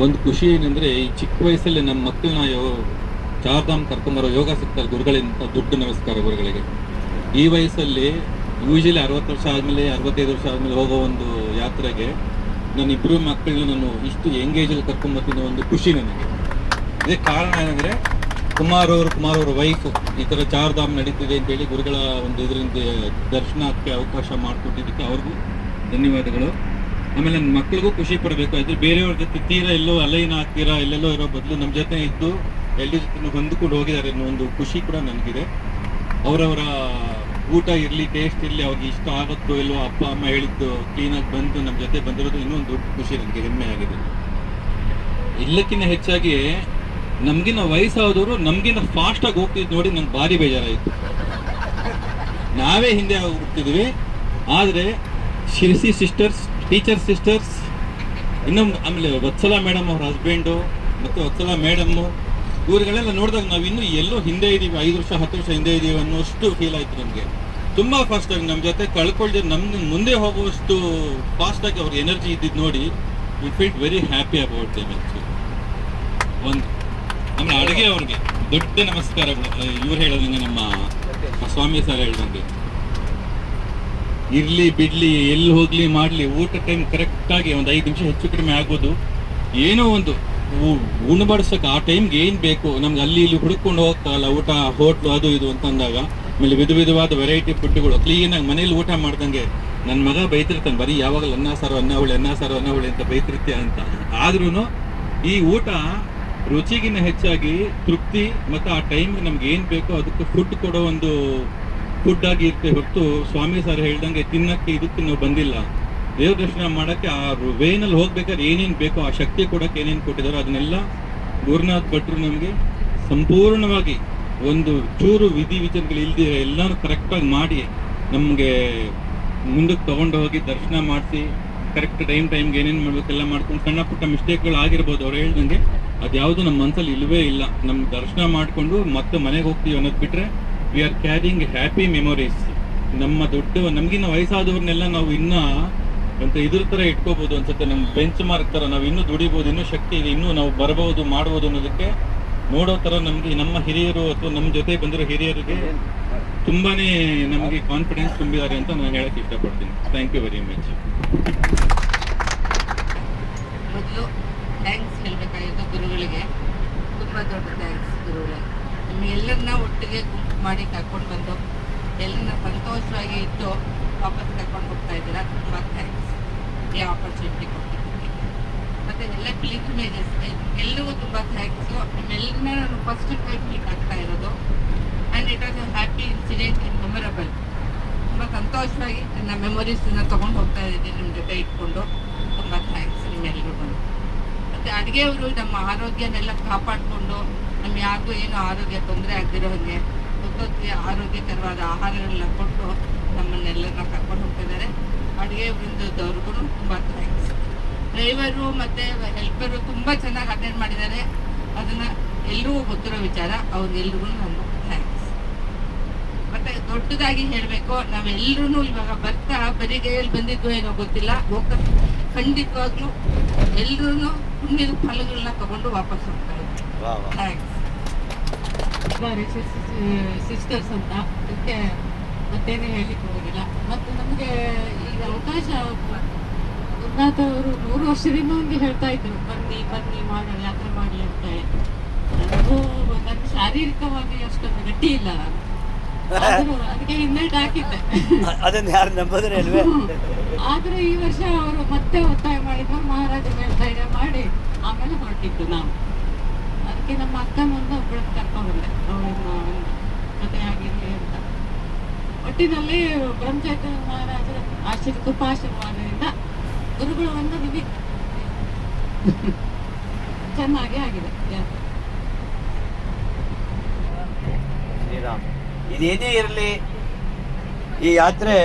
ಒಂದು ಖುಷಿ ಏನಂದ್ರೆ ಈ ಚಿಕ್ಕ ವಯಸ್ಸಲ್ಲಿ ನಮ್ಮ ಮಕ್ಕಳನ್ನ ಯೋ ಚಾರ್ಧಾಮ್ ಕರ್ಕೊಂಬರೋ ಯೋಗ ಸಿಗ್ತಾರೆ ಗುರುಗಳಿಂದ, ದೊಡ್ಡ ನಮಸ್ಕಾರ ಗುರುಗಳಿಗೆ. ಈ ವಯಸ್ಸಲ್ಲಿ ಯೂಶಲಿ ಅರವತ್ತು ವರ್ಷ ಆದಮೇಲೆ, ಅರವತ್ತೈದು ವರ್ಷ ಆದಮೇಲೆ ಹೋಗೋ ಒಂದು ಯಾತ್ರೆಗೆ ನನ್ನ ಇಬ್ಬರು ಮಕ್ಕಳನ್ನ ನಾನು ಇಷ್ಟು ಎಂಗೇಜಲ್ಲಿ ಕರ್ಕೊಂಬರ್ತೀನಿ ಒಂದು ಖುಷಿ ನನಗೆ. ಇದಕ್ಕೆ ಕಾರಣ ಏನಂದ್ರೆ, ಕುಮಾರ್ ಅವರು, ಕುಮಾರ್ ಅವರ ವೈಫ್ ಈ ಥರ ಚಾರ್ಧಾಮ್ ನಡೀತಿದೆ ಅಂತೇಳಿ ಗುರುಗಳ ಒಂದು ಇದರಿಂದ ದರ್ಶನಕ್ಕೆ ಅವಕಾಶ ಮಾಡಿಕೊಟ್ಟಿದ್ದಕ್ಕೆ ಅವ್ರಿಗೂ ಧನ್ಯವಾದಗಳು. ಆಮೇಲೆ ನನ್ನ ಮಕ್ಕಳಿಗೂ ಖುಷಿ ಪಡಬೇಕು. ಆಯ್ತು ಬೇರೆಯವ್ರ ಜೊತೆ ತೀರಾ ಎಲ್ಲೋ ಅಲೈನ್ ಆಗ್ತೀರಾ, ಎಲ್ಲೆಲ್ಲೋ ಇರೋ ಬದಲು ನಮ್ಮ ಜೊತೆ ಇದ್ದು ಎಲ್ಲರ ಜೊತೆ ಹೊಂದ್ಕೊಂಡು ಹೋಗಿದ್ದಾರೆ ಅನ್ನೋ ಒಂದು ಖುಷಿ ಕೂಡ ನನಗಿದೆ. ಅವರವರ ಊಟ ಇರಲಿ ಟೇಸ್ಟ್ ಇರಲಿ, ಅವ್ರಿಗೆ ಇಷ್ಟ ಆಗುತ್ತೋ ಇಲ್ಲೋ ಅಪ್ಪ, ಅಮ್ಮ ಹೇಳಿದ್ದು ಕ್ಲೀನಾಗಿ ಬಂದು ನಮ್ಮ ಜೊತೆ ಬಂದಿರೋದು ಇನ್ನೂ ಒಂದು ದೊಡ್ಡ ಖುಷಿ ನನಗೆ, ಹೆಮ್ಮೆ ಆಗಿದೆ. ಎಲ್ಲಕ್ಕಿಂತ ಹೆಚ್ಚಾಗಿ ನಮಗಿನ ವಯಸ್ಸಾದವರು ನಮಗಿನ ಫಾಸ್ಟ್ ಆಗಿ ಹೋಗ್ತಿದ್ ನೋಡಿ ನಂಗೆ ಭಾರಿ ಬೇಜಾರಾಯಿತು. ನಾವೇ ಹಿಂದೆ ಹೋಗ್ತಿದ್ವಿ. ಆದ್ರೆ ಶಿರಸಿ ಸಿಸ್ಟರ್ಸ್ ಟೀಚರ್ ಸಿಸ್ಟರ್ಸ್ ಇನ್ನೊಂದು ಆಮೇಲೆ ವತ್ಸಲ ಮೇಡಮ್ ಅವ್ರ ಹಸ್ಬೆಂಡು ಮತ್ತು ವತ್ಸಲ ಮೇಡಮ್ಮು ಇವ್ರುಗಳೆಲ್ಲ ನೋಡಿದಾಗ ನಾವು ಇನ್ನೂ ಎಲ್ಲೋ ಹಿಂದೆ ಇದ್ದೀವಿ ಐದು ವರ್ಷ, ಹತ್ತು ವರ್ಷ ಹಿಂದೆ ಇದ್ದೀವಿ ಅನ್ನೋಷ್ಟು ಫೀಲ್ ಆಯಿತು ನಮಗೆ. ತುಂಬ ಫಾಸ್ಟಾಗಿ ನಮ್ಮ ಜೊತೆ ಕಳ್ಕೊಳ್ದೆ ನಮ್ಮ ಮುಂದೆ ಹೋಗುವಷ್ಟು ಫಾಸ್ಟಾಗಿ ಅವ್ರ ಎನರ್ಜಿ ಇದ್ದಿದ್ದು ನೋಡಿ we feel very happy about them ಒಂದು. ಆಮೇಲೆ ಅಡುಗೆ ಅವ್ರಿಗೆ. ದೊಡ್ಡ ನಮಸ್ಕಾರಗಳು ಇವ್ರು ಹೇಳೋದಂಗೆ ನಮ್ಮ ಸ್ವಾಮಿ ಸರ್ ಹೇಳ್ದಂಗೆ ಇರ್ಲಿ ಬಿಡ್ಲಿ, ಎಲ್ಲಿ ಹೋಗ್ಲಿ ಮಾಡ್ಲಿ ಊಟ ಟೈಮ್ ಕರೆಕ್ಟ್ ಆಗಿ ಒಂದು ಐದು ನಿಮಿಷ ಹೆಚ್ಚು ಕಡಿಮೆ ಆಗ್ಬೋದು ಏನೋ ಒಂದು ಉ- ಉಣಬಡಿಸಕ್ಕೆ ಆ ಟೈಮ್ಗೆ ಏನ್ ಬೇಕು? ನಮ್ಗೆ ಅಲ್ಲಿ ಇಲ್ಲಿ ಹುಡುಕೊಂಡು ಹೋಗ್ತಾ ಊಟ, ಹೋಟ್ಲು, ಅದು ಇದು ಅಂತ ಅಂದಾಗ, ಆಮೇಲೆ ವಿಧ ವಿಧವಾದ ವೆರೈಟಿ ಫುಡ್ಗಳು ಕ್ಲೀನಾಗಿ ಮನೇಲಿ ಊಟ ಮಾಡ್ದಂಗೆ ನನ್ನ ಮಗ ಬೈತಿರ್ತಾನೆ, ಬರೀ ಯಾವಾಗಲೂ ಅನ್ನ, ಸಾರು, ಅನ್ನ, ಹುಳಿ, ಅನ್ನ, ಸಾರು, ಅನ್ನ, ಹುಳಿ ಅಂತ ಬೈತಿರ್ತೀಯ ಅಂತ. ಆದ್ರೂ ಈ ಊಟ ರುಚಿಗಿನ್ನ ಹೆಚ್ಚಾಗಿ ತೃಪ್ತಿ, ಮತ್ತು ಆ ಟೈಮ್ಗೆ ನಮ್ಗೆ ಏನು ಬೇಕೋ ಅದಕ್ಕೆ ಫುಡ್ ಕೊಡೋ ಒಂದು ಫುಡ್ ಆಗಿ ಇರುತ್ತೆ ಹೊರತು ಸ್ವಾಮಿ ಸರ್ ಹೇಳ್ದಂಗೆ ತಿನ್ನಕ್ಕೆ ಇದಕ್ಕೆ ನಾವು ಬಂದಿಲ್ಲ. ದೇವ್ರ ದರ್ಶನ ಮಾಡಕ್ಕೆ ಆ ವೇನಲ್ಲಿ ಹೋಗ್ಬೇಕಾದ್ರೆ ಏನೇನು ಬೇಕೋ ಆ ಶಕ್ತಿ ಕೊಡಕ್ಕೆ ಏನೇನು ಕೊಟ್ಟಿದಾರೋ ಅದನ್ನೆಲ್ಲ ಗುರುನಾಥ್ ಭಟ್ರು ನಮಗೆ ಸಂಪೂರ್ಣವಾಗಿ ಒಂದು ಚೂರು ವಿಧಿ ವಿಚಾರಗಳು ಇಲ್ದಿರ ಎಲ್ಲಾನು ಕರೆಕ್ಟಾಗಿ ಮಾಡಿ ನಮಗೆ ಮುಂದಕ್ಕೆ ತಗೊಂಡು ಹೋಗಿ ದರ್ಶನ ಮಾಡಿಸಿ ಕರೆಕ್ಟ್ ಟೈಮ್ ಟೈಮ್ಗೆ ಏನೇನು ಮಾಡ್ಬೇಕೆಲ್ಲ ಮಾಡ್ಕೊಂಡು ಸಣ್ಣ ಪುಟ್ಟ ಮಿಸ್ಟೇಕ್ಗಳು ಆಗಿರ್ಬೋದು ಅವ್ರು ಹೇಳ್ದಂಗೆ. ಅದ್ಯಾವುದು ನಮ್ಮ ಮನಸ್ಸಲ್ಲಿ ಇಲ್ಲವೇ ಇಲ್ಲ. ನಮ್ಗೆ ದರ್ಶನ ಮಾಡಿಕೊಂಡು ಮತ್ತೆ ಮನೆಗೆ ಹೋಗ್ತೀವಿ ಅನ್ನೋದು ಬಿಟ್ರೆ we are carrying happy memories ನಮ್ಮ ದೊಡ್ಡ ನಮಗಿನ್ನ ವಯಸ್ಸಾದವ್ರನ್ನೆಲ್ಲ ನಾವು ಇನ್ನ ಅಂತ ಇದ್ರ ತರ ಇಟ್ಕೋಬಹುದು ಅನ್ಸುತ್ತೆ. ನಮ್ಮ ಬೆಂಚ್ ಮಾರ್ಕ್ ತರ ನಾವು ಇನ್ನೂ ದುಡಿಬಹುದು ಇನ್ನೂ ಶಕ್ತಿ ಇದೆ, ಇನ್ನೂ ನಾವು ಬರಬಹುದು ಮಾಡಬಹುದು ಅನ್ನೋದಕ್ಕೆ ನೋಡೋ ತರ ನಮ್ಗೆ ನಮ್ಮ ಹಿರಿಯರು ಅಥವಾ ನಮ್ಮ ಜೊತೆ ಬಂದಿರೋ ಹಿರಿಯರಿಗೆ ತುಂಬಾನೇ ನಮಗೆ ಕಾನ್ಫಿಡೆನ್ಸ್ ತುಂಬಿದ್ದಾರೆ ಅಂತ ನಾನು ಹೇಳಕ್ ಇಷ್ಟಪಡ್ತೀನಿ. ಥ್ಯಾಂಕ್ ಯು ವೆರಿ ಮಚ್ ಮೊದಲು ಥ್ಯಾಂಕ್ಸ್ ಗುರುಗಳಿಗೆ. ತುಂಬಾ ದೊಡ್ಡ ಥ್ಯಾಂಕ್ಸ್ ಗುರುಗಳೇ. ನಿಮ್ಗೆಲ್ಲರನ್ನ ಒಟ್ಟಿಗೆ ಗುಂಪು ಮಾಡಿ ಕರ್ಕೊಂಡು ಬಂದು, ಎಲ್ಲರನ್ನ ಸಂತೋಷವಾಗಿ ಇಟ್ಟು ವಾಪಸ್ ಕರ್ಕೊಂಡು ಹೋಗ್ತಾ ಇದ್ದೀರಾ? ತುಂಬ ಥ್ಯಾಂಕ್ಸ್ ಈ ಆಪರ್ಚುನಿಟಿ ಕೊಟ್ಟಿದ್ದೀನಿ ಮತ್ತು ಎಲ್ಲ ಪಿಲಿಗ್ರಿಮೇಜಸ್ ಎಲ್ಲರಿಗೂ ತುಂಬ ಥ್ಯಾಂಕ್ಸು ನಿಮ್ಮೆಲ್ಲರನ್ನ ನಾನು ಫಸ್ಟ್ ಟೈಮ್ ಮೀಟ್ ಆಗ್ತಾ ಇರೋದು. And it was a happy incident in memorable ತುಂಬ ಸಂತೋಷವಾಗಿ ನನ್ನ ಮೆಮೊರೀಸನ್ನ ತೊಗೊಂಡು ಹೋಗ್ತಾ ಇದ್ದೀನಿ ನಿಮ್ಮ ಜೊತೆ ಇಟ್ಕೊಂಡು. ತುಂಬ ಥ್ಯಾಂಕ್ಸ್ ನಿಮ್ಮೆಲ್ರಿಗೂ. ಮತ್ತು ಅಡುಗೆಯವರು ನಮ್ಮ ಆರೋಗ್ಯನೆಲ್ಲ ಕಾಪಾಡಿಕೊಂಡು ನಮ್ಗೆ ಯಾರಿಗೂ ಏನು ಆರೋಗ್ಯ ತೊಂದರೆ ಆಗದಿರೋ ಹಾಗೆ ಒತ್ತೊತ್ತಿಗೆ ಆರೋಗ್ಯಕರವಾದ ಆಹಾರಗಳನ್ನ ಕೊಟ್ಟು ನಮ್ಮನ್ನೆಲ್ಲರನ್ನ ಕರ್ಕೊಂಡು ಹೋಗ್ತಿದ್ದಾರೆ. ಅಡುಗೆ ವೃಂದದವ್ರಿಗೂ ತುಂಬ ಥ್ಯಾಂಕ್ಸ್ ಡ್ರೈವರು ಮತ್ತು ಹೆಲ್ಪರು ತುಂಬ ಚೆನ್ನಾಗಿ ಅಟೆಂಡ್ ಮಾಡಿದ್ದಾರೆ. ಅದನ್ನು ಎಲ್ಲರೂ ಗೊತ್ತಿರೋ ವಿಚಾರ ಅವ್ರಿಗೆಲ್ರಿಗೂ ನಾನು ಥ್ಯಾಂಕ್ಸ್ ದೊಡ್ಡದಾಗಿ ಹೇಳಬೇಕು. ನಾವೆಲ್ಲರೂ ಇವಾಗ ಬರ್ತಾ ಬರಿಗೈಯಲ್ಲಿ ಬಂದಿದ್ವು ಏನೋ ಗೊತ್ತಿಲ್ಲ. ಹೋಗ ಖಂಡಿತವಾಗ್ಲೂ ಎಲ್ಲರೂ ಪುಣ್ಯದ ಫಲಗಳನ್ನ ತಗೊಂಡು ವಾಪಸ್ ಹೋಗ್ತಾರೆ ಸಿಸ್ಟರ್ಸ್ ಅಂತ. ಅದಕ್ಕೆ ಮತ್ತೇನು ಹೇಳಲಿಕ್ಕೆ ಹೋಗಿಲ್ಲ ಮತ್ತು ನಮಗೆ ಈಗ ಅವಕಾಶ ಗುರುನಾಥ ಅವರು ನೂರು ವರ್ಷದಿಂದ ನಮಗೆ ಹೇಳ್ತಾ ಇದ್ರು ಬನ್ನಿ ಬನ್ನಿ ಮಾಡೋಣ ಯಾತ್ರೆ ಮಾಡಿ ಅಂತ ಹೇಳಿ. ನನಗೂ ನನ್ನ ಶಾರೀರಿಕವಾಗಿ ಅಷ್ಟೊಂದು ಗಟ್ಟಿ ಇಲ್ಲ ನಾನು. ಅದನ್ನ ಯಾರು ನಂಬೋದ್ರೆ ಅಲ್ವೇ? ಆದ್ರೆ ಈ ವರ್ಷ ಅವರು ಮತ್ತೆ ಒತ್ತಾಯ ಮಾಡಿದ್ರು ಮಹಾರಾಜ ಮೇಲೆ ಧೈರ್ಯ ಮಾಡಿ ಆಮೇಲೆ ಹೊರಟಿದ್ದು ನಾವು. ಅದಕ್ಕೆ ನಮ್ಮ ಅಕ್ಕನೊಂದು ಒಬ್ಬಳನ್ನ ಕರ್ಕೊಂಡ್ಬಂದೆ. ಅವಳನ್ನ ಜೊತೆಯಾಗಿರ್ಲಿ ಅಂತ. ಒಟ್ಟಿನಲ್ಲಿ ಬ್ರಹ್ಮಚೈತನ್ಯ ಮಹಾರಾಜರ ಆಶೀರ್ ಕೃಪಾಶೀರ್ವಾದದಿಂದ ಗುರುಗಳು ಒಂದು ನಿಮಗೆ ಚೆನ್ನಾಗಿ ಆಗಿದೆ. ಯಾತ್ರೆ ಶ್ರೀರಾಮ್. ಇದೇನೇ ಇರಲಿ ಈ ಯಾತ್ರೆ.